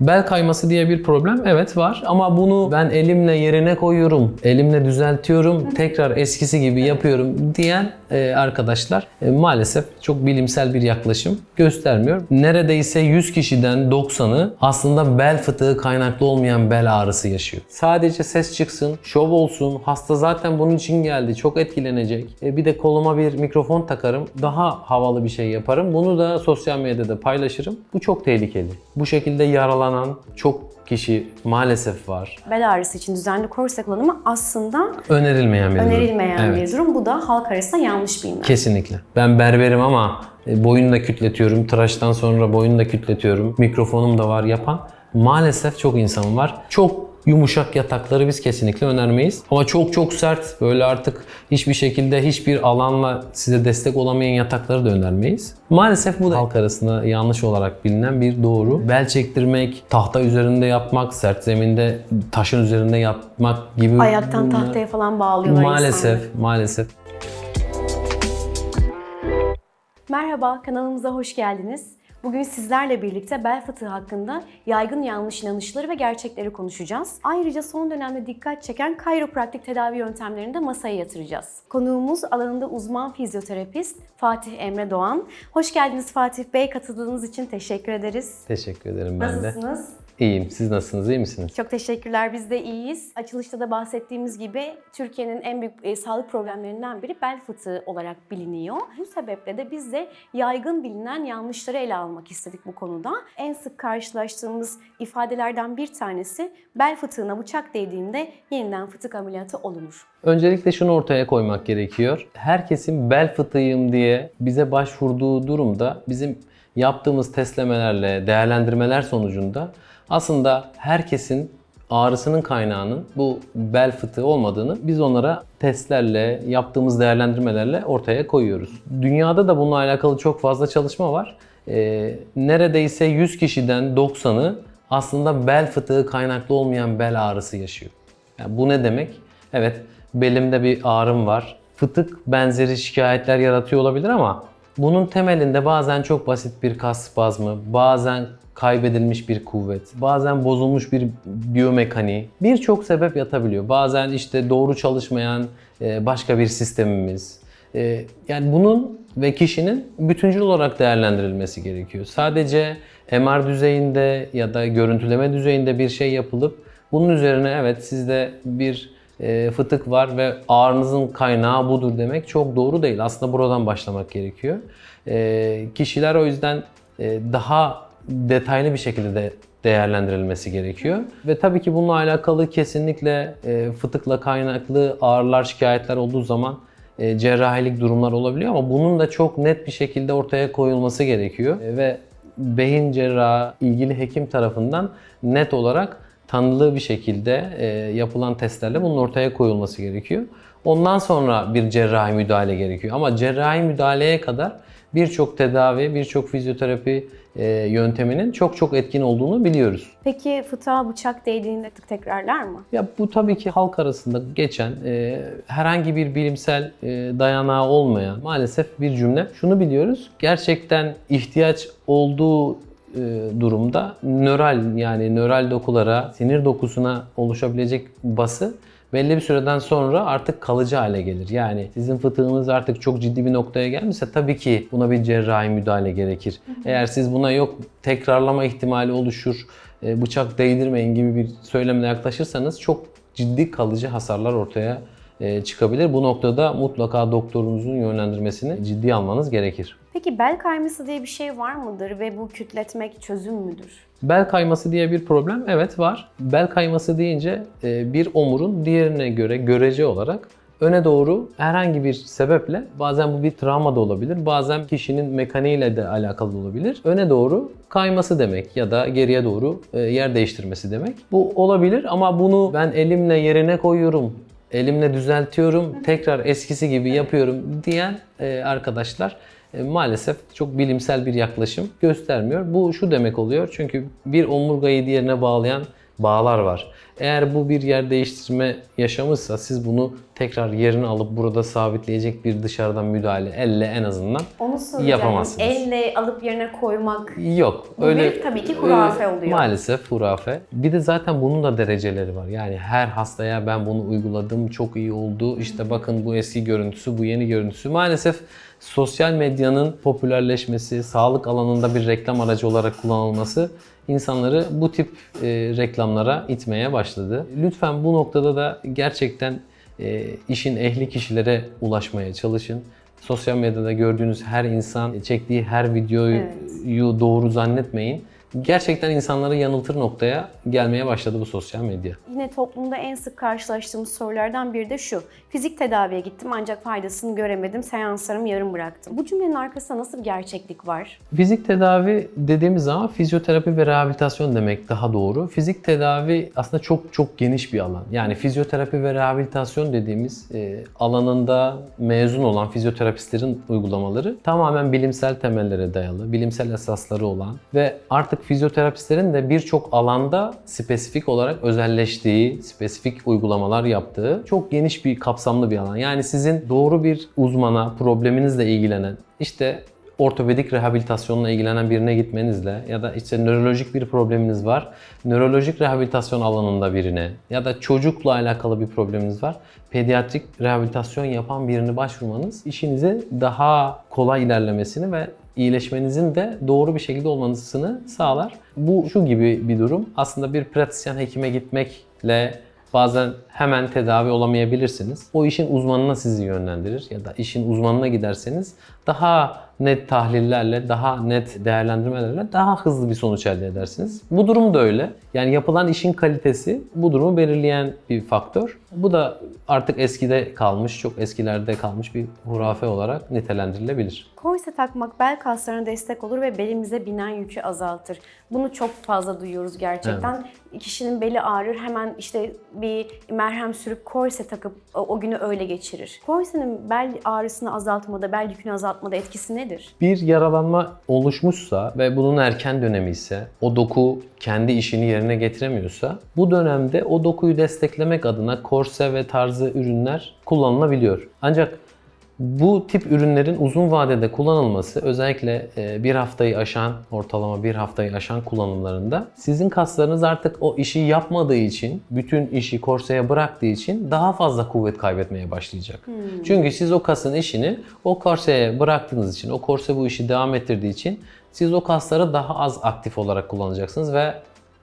Bel kayması diye bir problem evet var ama bunu ben elimle yerine koyuyorum, elimle düzeltiyorum, tekrar eskisi gibi yapıyorum diyen e, arkadaşlar e, maalesef çok bilimsel bir yaklaşım göstermiyor. Neredeyse 100 kişiden 90'ı aslında bel fıtığı kaynaklı olmayan bel ağrısı yaşıyor. Sadece ses çıksın, şov olsun, hasta zaten bunun için geldi, çok etkilenecek. E, bir de koluma bir mikrofon takarım, daha havalı bir şey yaparım. Bunu da sosyal medyada paylaşırım. Bu çok tehlikeli. Bu şekilde yaralanan çok kişi maalesef var. Bel ağrısı için düzenli korse kullanımı aslında Önerilmeyen bir durum. önerilmeyen Evet. bir durum. Bu da halk arasında yanlış bilinen. Kesinlikle. Ben berberim ama e, boyunu da kütletiyorum. Tıraştan sonra boyunu da kütletiyorum. Mikrofonum da var yapan. Maalesef çok insan var. Çok yumuşak yatakları biz kesinlikle önermeyiz. Ama çok çok sert böyle artık hiçbir şekilde hiçbir alanla size destek olamayan yatakları da önermeyiz. Maalesef bu da halk arasında yanlış olarak bilinen bir doğru. Bel çektirmek, tahta üzerinde yapmak, sert zeminde taşın üzerinde yapmak gibi Ayaktan bunlar- tahtaya falan bağlıyorlar Maalesef, insanları. maalesef. Merhaba, kanalımıza hoş geldiniz. Bugün sizlerle birlikte bel fıtığı hakkında yaygın yanlış inanışları ve gerçekleri konuşacağız. Ayrıca son dönemde dikkat çeken kayropraktik tedavi yöntemlerini de masaya yatıracağız. Konuğumuz alanında uzman fizyoterapist Fatih Emre Doğan. Hoş geldiniz Fatih Bey. Katıldığınız için teşekkür ederiz. Teşekkür ederim ben de. Nasılsınız? İyiyim. Siz nasılsınız? İyi misiniz? Çok teşekkürler. Biz de iyiyiz. Açılışta da bahsettiğimiz gibi Türkiye'nin en büyük e, sağlık problemlerinden biri bel fıtığı olarak biliniyor. Bu sebeple de biz de yaygın bilinen yanlışları ele almak istedik bu konuda. En sık karşılaştığımız ifadelerden bir tanesi bel fıtığına bıçak değdiğinde yeniden fıtık ameliyatı olunur. Öncelikle şunu ortaya koymak gerekiyor. Herkesin bel fıtığıyım diye bize başvurduğu durumda bizim yaptığımız testlemelerle, değerlendirmeler sonucunda aslında herkesin ağrısının kaynağının bu bel fıtığı olmadığını biz onlara testlerle, yaptığımız değerlendirmelerle ortaya koyuyoruz. Dünyada da bununla alakalı çok fazla çalışma var. Ee, neredeyse 100 kişiden 90'ı aslında bel fıtığı kaynaklı olmayan bel ağrısı yaşıyor. Yani bu ne demek? Evet, belimde bir ağrım var. Fıtık benzeri şikayetler yaratıyor olabilir ama bunun temelinde bazen çok basit bir kas spazmı, bazen kaybedilmiş bir kuvvet, bazen bozulmuş bir biyomekaniği, birçok sebep yatabiliyor. Bazen işte doğru çalışmayan e, başka bir sistemimiz. E, Yani bunun ve kişinin bütüncül olarak değerlendirilmesi gerekiyor. Sadece MR düzeyinde ya da görüntüleme düzeyinde bir şey yapılıp bunun üzerine evet sizde bir e, fıtık var ve ağrınızın kaynağı budur demek çok doğru değil. Aslında buradan başlamak gerekiyor. Kişiler o yüzden daha detaylı bir şekilde de değerlendirilmesi gerekiyor. Ve tabii ki bununla alakalı kesinlikle e, fıtıkla kaynaklı ağrılar, şikayetler olduğu zaman e, cerrahilik durumlar olabiliyor ama bunun da çok net bir şekilde ortaya koyulması gerekiyor. E, ve beyin cerrahı ilgili hekim tarafından net olarak tanılı bir şekilde e, yapılan testlerle bunun ortaya koyulması gerekiyor. Ondan sonra bir cerrahi müdahale gerekiyor. Ama cerrahi müdahaleye kadar birçok tedavi, birçok fizyoterapi yönteminin çok çok etkin olduğunu biliyoruz. Peki fıtığa bıçak değdiğinde tık tekrarlar mı? Ya bu tabii ki halk arasında geçen e, herhangi bir bilimsel e, dayanağı olmayan maalesef bir cümle. Şunu biliyoruz. Gerçekten ihtiyaç olduğu e, durumda nöral yani nöral dokulara, sinir dokusuna oluşabilecek bası belli bir süreden sonra artık kalıcı hale gelir. Yani sizin fıtığınız artık çok ciddi bir noktaya gelmişse tabii ki buna bir cerrahi müdahale gerekir. Eğer siz buna yok tekrarlama ihtimali oluşur, e, bıçak değdirmeyin gibi bir söylemle yaklaşırsanız çok ciddi kalıcı hasarlar ortaya e, çıkabilir. Bu noktada mutlaka doktorunuzun yönlendirmesini ciddiye almanız gerekir. Peki bel kayması diye bir şey var mıdır ve bu kütletmek çözüm müdür? Bel kayması diye bir problem evet var. Bel kayması deyince e, bir omurun diğerine göre görece olarak öne doğru herhangi bir sebeple bazen bu bir travma da olabilir. Bazen kişinin mekaniğiyle de alakalı olabilir. Öne doğru kayması demek ya da geriye doğru e, yer değiştirmesi demek. Bu olabilir ama bunu ben elimle yerine koyuyorum elimle düzeltiyorum, tekrar eskisi gibi yapıyorum diyen e, arkadaşlar maalesef çok bilimsel bir yaklaşım göstermiyor. Bu şu demek oluyor çünkü bir omurgayı diğerine bağlayan bağlar var. Eğer bu bir yer değiştirme yaşamışsa siz bunu tekrar yerine alıp burada sabitleyecek bir dışarıdan müdahale elle en azından Onu söyleyeceğim. Yapamazsınız. Elle alıp yerine koymak Yok. Bu bir tabii ki hurafe oluyor. Maalesef hurafe. Bir de zaten bunun da dereceleri var. Yani her hastaya ben bunu uyguladım, çok iyi oldu. İşte bakın bu eski görüntüsü, bu yeni görüntüsü. Maalesef sosyal medyanın popülerleşmesi, sağlık alanında bir reklam aracı olarak kullanılması insanları bu tip e, reklamlara itmeye başladı. Lütfen bu noktada da gerçekten e, işin ehli kişilere ulaşmaya çalışın. Sosyal medyada gördüğünüz her insan çektiği her videoyu Evet. doğru zannetmeyin. Gerçekten insanları yanıltır noktaya gelmeye başladı bu sosyal medya. Yine toplumda en sık karşılaştığımız sorulardan biri de şu. Fizik tedaviye gittim ancak faydasını göremedim. Seanslarımı yarım bıraktım. Bu cümlenin arkasında nasıl bir gerçeklik var? Fizik tedavi dediğimiz zaman fizyoterapi ve rehabilitasyon demek daha doğru. Fizik tedavi aslında çok çok geniş bir alan. Yani fizyoterapi ve rehabilitasyon dediğimiz e, alanında mezun olan fizyoterapistlerin uygulamaları tamamen bilimsel temellere dayalı, bilimsel esasları olan ve artık fizyoterapistlerin de birçok alanda spesifik olarak özelleştiği, spesifik uygulamalar yaptığı çok geniş bir kapsamlı bir alan. Yani sizin doğru bir uzmana, probleminizle ilgilenen, işte ortopedik rehabilitasyonla ilgilenen birine gitmenizle ya da işte nörolojik bir probleminiz var. Nörolojik rehabilitasyon alanında birine ya da çocukla alakalı bir probleminiz var. Pediatrik rehabilitasyon yapan birine başvurmanız işinizi daha kolay ilerlemesini ve iyileşmenizin de doğru bir şekilde olmasını sağlar. Bu şu gibi bir durum. Aslında bir pratisyen hekime gitmekle Bazen hemen tedavi olamayabilirsiniz. O işin uzmanına sizi yönlendirir ya da işin uzmanına giderseniz daha net tahlillerle, daha net değerlendirmelerle daha hızlı bir sonuç elde edersiniz. Bu durum da öyle. Yani yapılan işin kalitesi bu durumu belirleyen bir faktör. Bu da artık eskide kalmış, çok eskilerde kalmış bir hurafe olarak nitelendirilebilir. Korse takmak bel kaslarına destek olur ve belimize binen yükü azaltır. Bunu çok fazla duyuyoruz gerçekten. Kişinin beli ağrır hemen işte bir merhem sürüp korse takıp o, o günü öyle geçirir. Korsenin bel ağrısını azaltmada, bel yükünü azaltmada etkisi nedir? Bir yaralanma oluşmuşsa ve bunun erken dönemi ise o doku kendi işini yerine getiremiyorsa bu dönemde o dokuyu desteklemek adına korse ve tarzı ürünler kullanılabiliyor. Ancak bu tip ürünlerin uzun vadede kullanılması özellikle e, bir haftayı aşan, ortalama bir haftayı aşan kullanımlarında sizin kaslarınız artık o işi yapmadığı için, bütün işi korseye bıraktığı için daha fazla kuvvet kaybetmeye başlayacak. Çünkü siz o kasın işini o korseye bıraktığınız için, o korse bu işi devam ettirdiği için siz o kasları daha az aktif olarak kullanacaksınız ve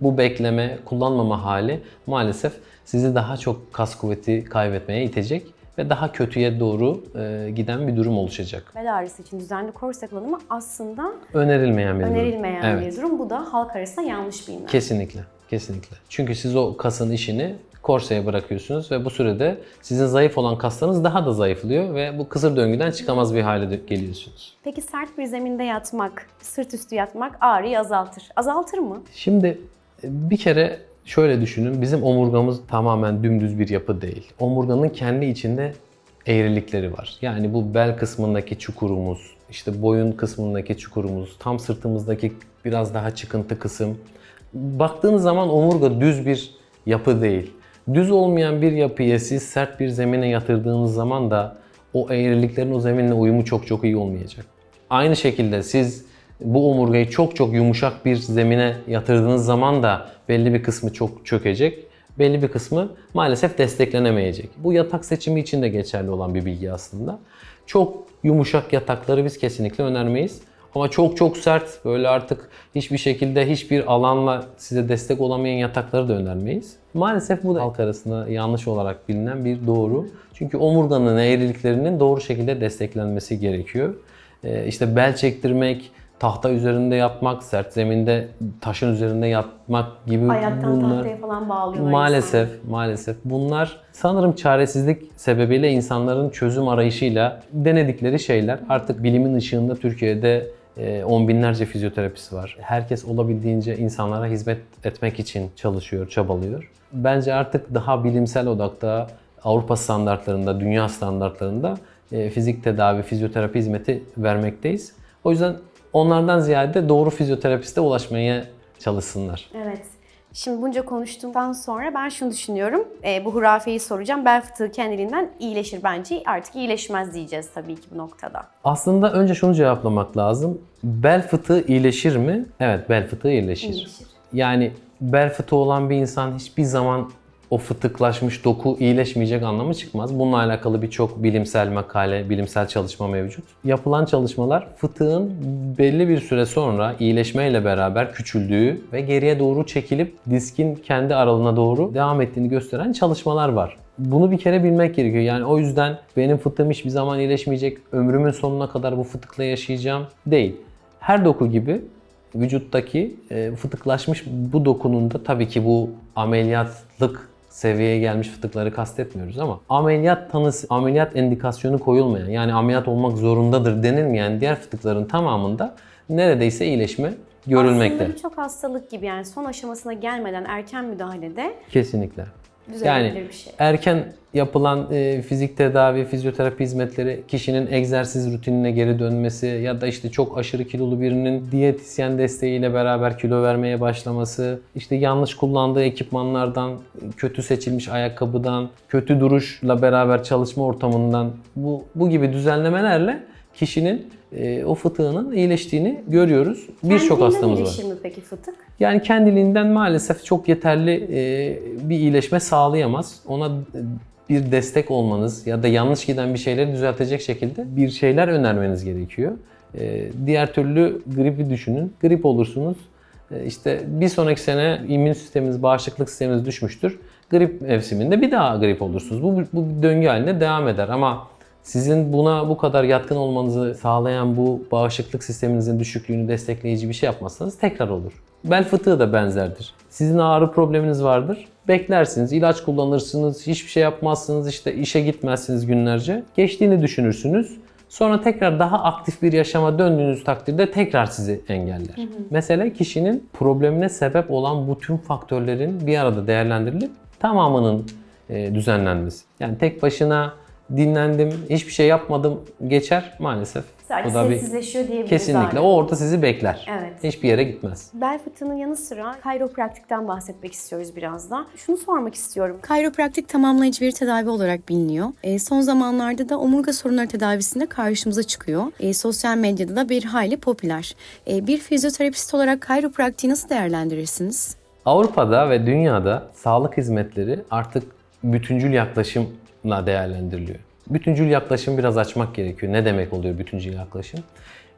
bu bekleme, kullanmama hali maalesef sizi daha çok kas kuvveti kaybetmeye itecek ve daha kötüye doğru e, giden bir durum oluşacak. Bel ağrısı için düzenli korse kullanımı aslında Önerilmeyen bir durum. önerilmeyen Evet. bir durum. Bu da halk arasında yanlış bilinen. Kesinlikle, kesinlikle. Çünkü siz o kasın işini korseye bırakıyorsunuz ve bu sürede sizin zayıf olan kaslarınız daha da zayıflıyor ve bu kısır döngüden çıkamaz bir hale geliyorsunuz. Peki sert bir zeminde yatmak, sırt üstü yatmak ağrıyı azaltır. Azaltır mı? Şimdi e, bir kere şöyle düşünün. Bizim omurgamız tamamen dümdüz bir yapı değil. Omurganın kendi içinde eğrilikleri var. Yani bu bel kısmındaki çukurumuz, işte boyun kısmındaki çukurumuz, tam sırtımızdaki biraz daha çıkıntı kısım. Baktığınız zaman omurga düz bir yapı değil. Düz olmayan bir yapıyı siz sert bir zemine yatırdığınız zaman da o eğriliklerin o zeminle uyumu çok çok iyi olmayacak. Aynı şekilde siz bu omurgayı çok çok yumuşak bir zemine yatırdığınız zaman da belli bir kısmı çok çökecek. Belli bir kısmı maalesef desteklenemeyecek. Bu yatak seçimi için de geçerli olan bir bilgi aslında. Çok yumuşak yatakları biz kesinlikle önermeyiz. Ama çok çok sert böyle artık hiçbir şekilde hiçbir alanla size destek olamayan yatakları da önermeyiz. Maalesef bu da halk arasında yanlış olarak bilinen bir doğru. Çünkü omurganın eğriliklerinin doğru şekilde desteklenmesi gerekiyor. Ee, işte bel çektirmek, tahta üzerinde yatmak, sert zeminde taşın üzerinde yatmak gibi Ayaktan bunlar tahtaya falan bağlıyorlar maalesef maalesef bunlar sanırım çaresizlik sebebiyle insanların çözüm arayışıyla denedikleri şeyler. Artık bilimin ışığında Türkiye'de e, on binlerce fizyoterapist var. Herkes olabildiğince insanlara hizmet etmek için çalışıyor, çabalıyor. Bence artık daha bilimsel odakta Avrupa standartlarında, dünya standartlarında e, fizik tedavi, fizyoterapi hizmeti vermekteyiz. O yüzden onlardan ziyade doğru fizyoterapiste ulaşmaya çalışsınlar. Evet. Şimdi bunca konuştuktan sonra ben şunu düşünüyorum. E, bu hurafeyi soracağım. Bel fıtığı kendiliğinden iyileşir bence. Artık iyileşmez diyeceğiz tabii ki bu noktada. Aslında önce şunu cevaplamak lazım. Bel fıtığı iyileşir mi? Evet, bel fıtığı iyileşir. İyileşir. Yani bel fıtığı olan bir insan hiçbir zaman o fıtıklaşmış doku iyileşmeyecek anlamı çıkmaz. Bununla alakalı birçok bilimsel makale, bilimsel çalışma mevcut. Yapılan çalışmalar fıtığın belli bir süre sonra iyileşmeyle beraber küçüldüğü ve geriye doğru çekilip diskin kendi aralığına doğru devam ettiğini gösteren çalışmalar var. Bunu bir kere bilmek gerekiyor. Yani o yüzden benim fıtığım hiçbir zaman iyileşmeyecek, ömrümün sonuna kadar bu fıtıkla yaşayacağım değil. Her doku gibi vücuttaki e, fıtıklaşmış bu dokunun da tabii ki bu ameliyatlık seviyeye gelmiş fıtıkları kastetmiyoruz ama ameliyat tanısı, ameliyat endikasyonu koyulmayan yani ameliyat olmak zorundadır denilmeyen diğer fıtıkların tamamında neredeyse iyileşme görülmekte. Aslında birçok hastalık gibi yani son aşamasına gelmeden erken müdahalede Kesinlikle. Düzelebilir Yani bir şey. erken yapılan e, fizik tedavi, fizyoterapi hizmetleri kişinin egzersiz rutinine geri dönmesi ya da işte çok aşırı kilolu birinin diyetisyen desteğiyle beraber kilo vermeye başlaması, işte yanlış kullandığı ekipmanlardan, kötü seçilmiş ayakkabıdan, kötü duruşla beraber çalışma ortamından bu bu gibi düzenlemelerle kişinin e, o fıtığının iyileştiğini görüyoruz. Birçok hastamız var. mi peki fıtık? Yani kendiliğinden maalesef çok yeterli e, bir iyileşme sağlayamaz. Ona bir destek olmanız ya da yanlış giden bir şeyleri düzeltecek şekilde bir şeyler önermeniz gerekiyor. E, diğer türlü gripi düşünün. Grip olursunuz. E, işte bir sonraki sene immün sisteminiz, bağışıklık sisteminiz düşmüştür. Grip mevsiminde bir daha grip olursunuz. Bu, bu döngü halinde devam eder ama sizin buna bu kadar yatkın olmanızı sağlayan bu bağışıklık sisteminizin düşüklüğünü destekleyici bir şey yapmazsanız tekrar olur. Bel fıtığı da benzerdir. Sizin ağrı probleminiz vardır. Beklersiniz, ilaç kullanırsınız, hiçbir şey yapmazsınız, işte işe gitmezsiniz günlerce. Geçtiğini düşünürsünüz. Sonra tekrar daha aktif bir yaşama döndüğünüz takdirde tekrar sizi engeller. Mesele kişinin problemine sebep olan bu tüm faktörlerin bir arada değerlendirilip tamamının e, düzenlenmesi. Yani tek başına dinlendim, hiçbir şey yapmadım geçer maalesef. Sadece Bu da bir sessizleşiyor diyebiliriz. kesinlikle abi. o orada sizi bekler. Evet. Hiçbir yere gitmez. Bel fıtığının yanı sıra kayropraktikten bahsetmek istiyoruz biraz da. Şunu sormak istiyorum. Kayropraktik tamamlayıcı bir tedavi olarak biliniyor. E, son zamanlarda da omurga sorunları tedavisinde karşımıza çıkıyor. E, sosyal medyada da bir hayli popüler. E, bir fizyoterapist olarak kayropraktiği nasıl değerlendirirsiniz? Avrupa'da ve dünyada sağlık hizmetleri artık bütüncül yaklaşımla değerlendiriliyor. Bütüncül yaklaşım biraz açmak gerekiyor. Ne demek oluyor bütüncül yaklaşım?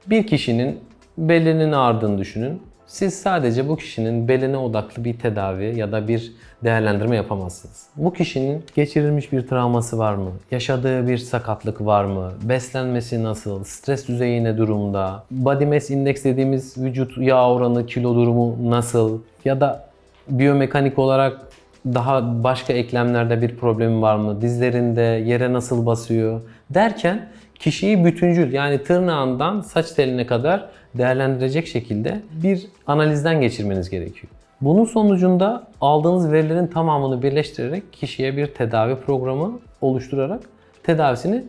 Bir kişinin belinin ağrıdığını düşünün. Siz sadece bu kişinin beline odaklı bir tedavi ya da bir değerlendirme yapamazsınız. Bu kişinin geçirilmiş bir travması var mı? Yaşadığı bir sakatlık var mı? Beslenmesi nasıl? Stres düzeyi ne durumda? Body mass index dediğimiz vücut yağ oranı, kilo durumu nasıl? Ya da biyomekanik olarak daha başka eklemlerde bir problemi var mı? Dizlerinde yere nasıl basıyor? Derken kişiyi bütüncül yani tırnağından saç teline kadar değerlendirecek şekilde bir analizden geçirmeniz gerekiyor. Bunun sonucunda aldığınız verilerin tamamını birleştirerek kişiye bir tedavi programı oluşturarak tedavisini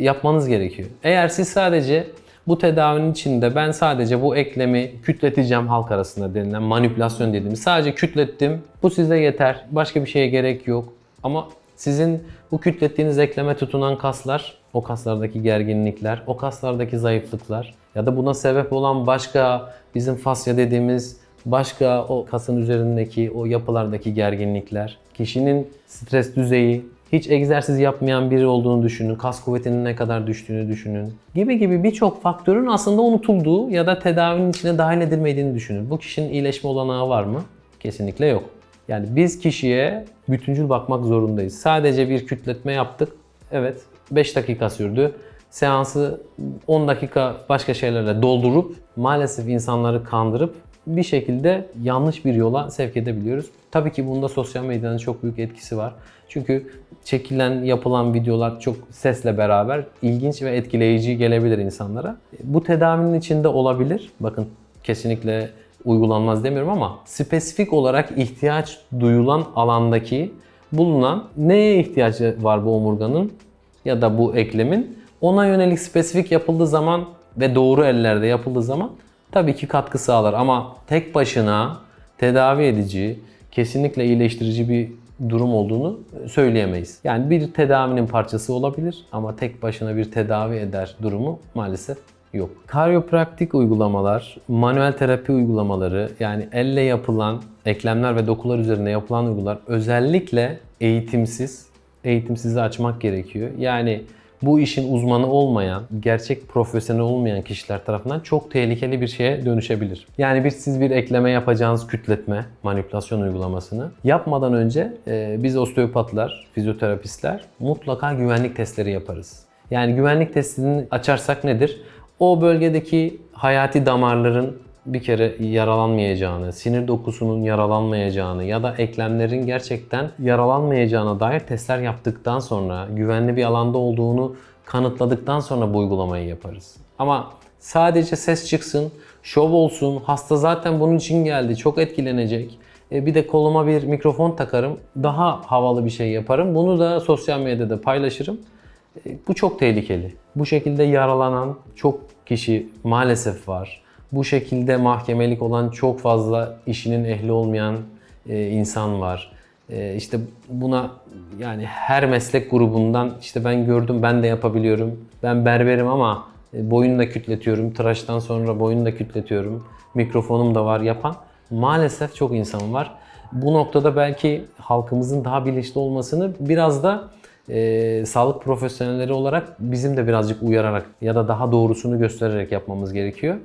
yapmanız gerekiyor. Eğer siz sadece bu tedavinin içinde ben sadece bu eklemi kütleteceğim halk arasında denilen manipülasyon dediğimiz. Sadece kütlettim bu size yeter başka bir şeye gerek yok. Ama sizin bu kütlettiğiniz ekleme tutunan kaslar, o kaslardaki gerginlikler, o kaslardaki zayıflıklar ya da buna sebep olan başka bizim fasya dediğimiz başka o kasın üzerindeki o yapılardaki gerginlikler, kişinin stres düzeyi, hiç egzersiz yapmayan biri olduğunu düşünün, kas kuvvetinin ne kadar düştüğünü düşünün gibi gibi birçok faktörün aslında unutulduğu ya da tedavinin içine dahil edilmediğini düşünün. Bu kişinin iyileşme olanağı var mı? Kesinlikle yok. Yani biz kişiye bütüncül bakmak zorundayız. Sadece bir kütletme yaptık. Evet 5 dakika sürdü. Seansı 10 dakika başka şeylerle doldurup maalesef insanları kandırıp bir şekilde yanlış bir yola sevk edebiliyoruz. Tabii ki bunda sosyal medyanın çok büyük etkisi var. Çünkü çekilen, yapılan videolar çok sesle beraber ilginç ve etkileyici gelebilir insanlara. Bu tedavinin içinde olabilir. Bakın kesinlikle uygulanmaz demiyorum ama spesifik olarak ihtiyaç duyulan alandaki bulunan neye ihtiyacı var bu omurganın ya da bu eklemin ona yönelik spesifik yapıldığı zaman ve doğru ellerde yapıldığı zaman tabii ki katkı sağlar ama tek başına tedavi edici, kesinlikle iyileştirici bir durum olduğunu söyleyemeyiz. Yani bir tedavinin parçası olabilir ama tek başına bir tedavi eder durumu maalesef yok. Karyopraktik uygulamalar, manuel terapi uygulamaları yani elle yapılan eklemler ve dokular üzerine yapılan uygulamalar özellikle eğitimsiz, eğitimsizi açmak gerekiyor. Yani bu işin uzmanı olmayan, gerçek profesyonel olmayan kişiler tarafından çok tehlikeli bir şeye dönüşebilir. Yani bir siz bir ekleme yapacağınız kütletme, manipülasyon uygulamasını yapmadan önce e, biz osteopatlar, fizyoterapistler mutlaka güvenlik testleri yaparız. Yani güvenlik testini açarsak nedir? O bölgedeki hayati damarların bir kere yaralanmayacağını, sinir dokusunun yaralanmayacağını ya da eklemlerin gerçekten yaralanmayacağına dair testler yaptıktan sonra, güvenli bir alanda olduğunu kanıtladıktan sonra bu uygulamayı yaparız. Ama sadece ses çıksın, şov olsun, hasta zaten bunun için geldi, çok etkilenecek. E, bir de koluma bir mikrofon takarım, daha havalı bir şey yaparım. Bunu da sosyal medyada paylaşırım. E, Bu çok tehlikeli. Bu şekilde yaralanan çok kişi maalesef var. Bu şekilde mahkemelik olan çok fazla işinin ehli olmayan e, insan var. E, işte buna yani her meslek grubundan işte ben gördüm ben de yapabiliyorum. Ben berberim ama e, boyunu da kütletiyorum. Tıraştan sonra boyunu da kütletiyorum. Mikrofonum da var yapan. Maalesef çok insan var. Bu noktada belki halkımızın daha bilinçli olmasını biraz da e, sağlık profesyonelleri olarak bizim de birazcık uyararak ya da daha doğrusunu göstererek yapmamız gerekiyor.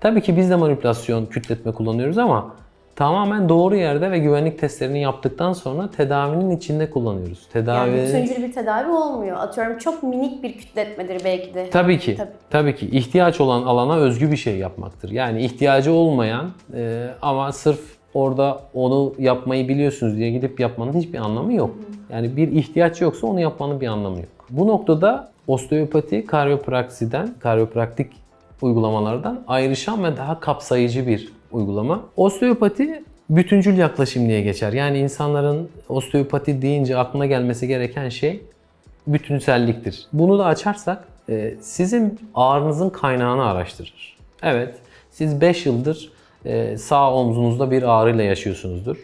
Tabii ki biz de manipülasyon, kütletme kullanıyoruz ama tamamen doğru yerde ve güvenlik testlerini yaptıktan sonra tedavinin içinde kullanıyoruz. Tedavi Yani bütüncül bir tedavi olmuyor. Atıyorum çok minik bir kütletmedir belki de. Tabii ki. Tabii. Tabii. ki ihtiyaç olan alana özgü bir şey yapmaktır. Yani ihtiyacı olmayan e, ama sırf orada onu yapmayı biliyorsunuz diye gidip yapmanın hiçbir anlamı yok. Yani bir ihtiyaç yoksa onu yapmanın bir anlamı yok. Bu noktada osteopati karyopraksiden, karyopraktik uygulamalardan ayrışan ve daha kapsayıcı bir uygulama. Osteopati bütüncül yaklaşım diye geçer. Yani insanların osteopati deyince aklına gelmesi gereken şey bütünselliktir. Bunu da açarsak e, sizin ağrınızın kaynağını araştırır. Evet, siz 5 yıldır e, sağ omzunuzda bir ağrıyla yaşıyorsunuzdur.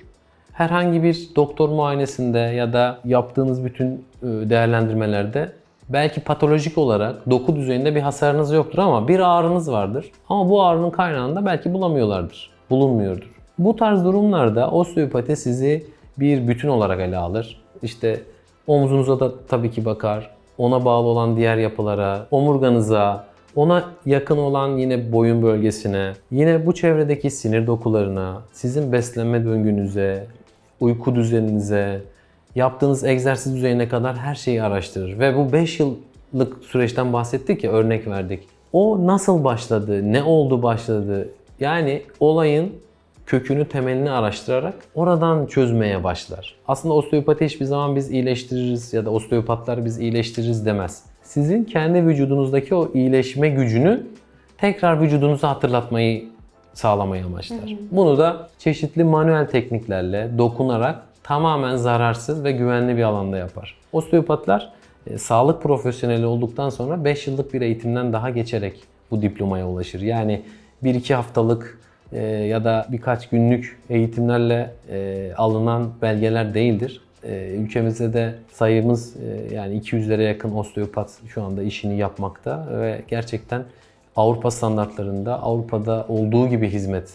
Herhangi bir doktor muayenesinde ya da yaptığınız bütün e, değerlendirmelerde belki patolojik olarak doku düzeyinde bir hasarınız yoktur ama bir ağrınız vardır. Ama bu ağrının kaynağını da belki bulamıyorlardır, bulunmuyordur. Bu tarz durumlarda osteopati sizi bir bütün olarak ele alır. İşte Omzunuza da tabii ki bakar. Ona bağlı olan diğer yapılara, omurganıza, ona yakın olan yine boyun bölgesine, yine bu çevredeki sinir dokularına, sizin beslenme döngünüze, uyku düzeninize, yaptığınız egzersiz düzeyine kadar her şeyi araştırır. Ve bu 5 yıllık süreçten bahsettik ya, örnek verdik. O nasıl başladı, ne oldu başladı? Yani olayın kökünü, temelini araştırarak oradan çözmeye başlar. Aslında osteopati hiçbir zaman biz iyileştiririz ya da osteopatlar biz iyileştiririz demez. Sizin kendi vücudunuzdaki o iyileşme gücünü tekrar vücudunuza hatırlatmayı sağlamayı amaçlar. Bunu da çeşitli manuel tekniklerle dokunarak tamamen zararsız ve güvenli bir alanda yapar. Osteopatlar e, sağlık profesyoneli olduktan sonra 5 yıllık bir eğitimden daha geçerek bu diplomaya ulaşır. Yani 1-2 haftalık e, ya da birkaç günlük eğitimlerle e, alınan belgeler değildir. E, ülkemizde de sayımız e, yani 200'lere yakın osteopat şu anda işini yapmakta ve gerçekten Avrupa standartlarında Avrupa'da olduğu gibi hizmet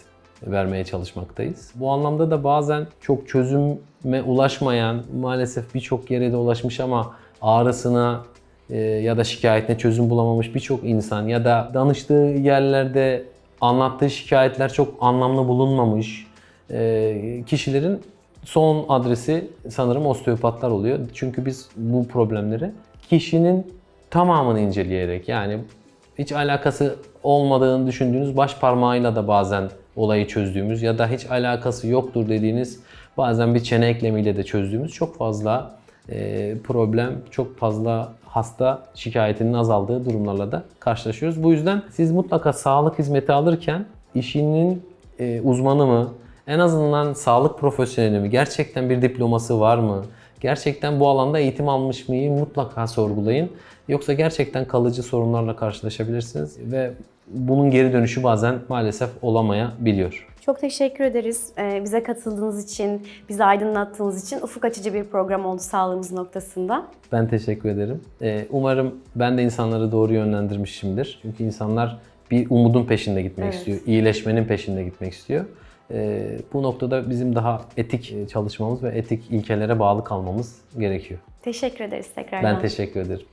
vermeye çalışmaktayız. Bu anlamda da bazen çok çözüme ulaşmayan, maalesef birçok yere de ulaşmış ama ağrısına e, ya da şikayetine çözüm bulamamış birçok insan ya da danıştığı yerlerde anlattığı şikayetler çok anlamlı bulunmamış e, kişilerin son adresi sanırım osteopatlar oluyor. Çünkü biz bu problemleri kişinin tamamını inceleyerek yani hiç alakası olmadığını düşündüğünüz baş parmağıyla da bazen olayı çözdüğümüz ya da hiç alakası yoktur dediğiniz bazen bir çene eklemiyle de çözdüğümüz çok fazla e, problem, çok fazla hasta şikayetinin azaldığı durumlarla da karşılaşıyoruz. Bu yüzden siz mutlaka sağlık hizmeti alırken işinin e, uzmanı mı, en azından sağlık profesyoneli mi, gerçekten bir diploması var mı, gerçekten bu alanda eğitim almış mıyı mutlaka sorgulayın. Yoksa gerçekten kalıcı sorunlarla karşılaşabilirsiniz ve bunun geri dönüşü bazen maalesef olamayabiliyor. Çok teşekkür ederiz Ee, bize katıldığınız için, bizi aydınlattığınız için. Ufuk açıcı bir program oldu sağlığımız noktasında. Ben teşekkür ederim. Ee, umarım ben de insanları doğru yönlendirmişimdir. Çünkü insanlar bir umudun peşinde gitmek Evet. istiyor, iyileşmenin peşinde gitmek istiyor. Ee, bu noktada bizim daha etik e, çalışmamız ve etik ilkelere bağlı kalmamız gerekiyor. Teşekkür ederiz tekrardan. Ben teşekkür ederim.